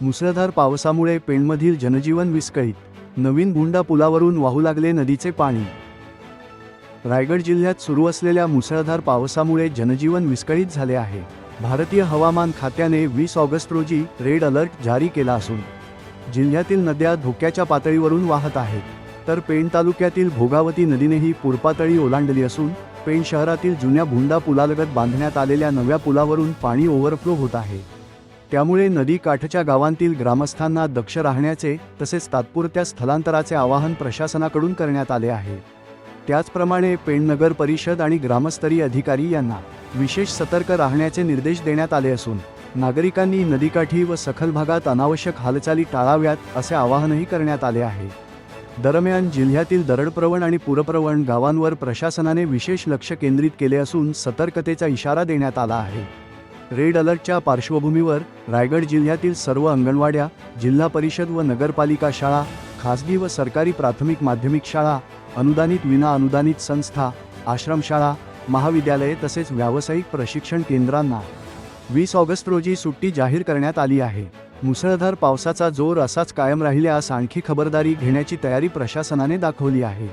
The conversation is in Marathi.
मुसळधार पावसामुळे पेणमधील जनजीवन विस्कळीत. नवीन गुंडा पुलावरून वाहू लागले नदीचे पाणी. रायगड जिल्ह्यात सुरू असलेल्या मुसळधार पावसामुळे जनजीवन विस्कळीत झाले आहे. भारतीय हवामान खात्याने वीस ऑगस्ट रोजी रेड अलर्ट जारी केला असून जिल्ह्यातील नद्या धोक्याच्या पातळीवरून वाहत आहेत. तर पेण तालुक्यातील भोगावती नदीनेही पूरपातळी ओलांडली असून पेण शहरातील जुन्या भुंडा पुलालगत बांधण्यात आलेल्या नव्या पुलावरून पाणी ओव्हरफ्लो होत आहे. त्यामुळे नदीकाठच्या गावांतील ग्रामस्थांना दक्ष राहण्याचे तसेच तात्पुरत्या स्थलांतराचे आवाहन प्रशासनाकडून करण्यात आले आहे. त्याचप्रमाणे पेणनगर परिषद आणि ग्रामस्तरीय अधिकारी यांना विशेष सतर्क राहण्याचे निर्देश देण्यात आले असून नागरिकांनी नदीकाठी व सखल भागात अनावश्यक हालचाली टाळाव्यात असे आवाहनही करण्यात आले आहे. दरम्यान जिल्ह्यातील दरडप्रवण आणि पूरप्रवण गावांवर प्रशासनाने विशेष लक्ष केंद्रित केले असून सतर्कतेचा इशारा देण्यात आला आहे. रेड अलर्टच्या पार्श्वभूमीवर रायगड जिल्ह्यातील सर्व अंगणवाड्या जिल्हा परिषद व नगरपालिका शाळा खासगी व सरकारी प्राथमिक माध्यमिक शाळा अनुदानित विना अनुदानित संस्था आश्रमशाळा महाविद्यालये तसेच व्यावसायिक प्रशिक्षण केंद्रांना वीस ऑगस्ट रोजी सुट्टी जाहीर करण्यात आली आहे. मुसळधार पावसाचा जोर असाच कायम राहिल्यास आणखी खबरदारी घेण्याची तयारी प्रशासनाने दाखवली आहे.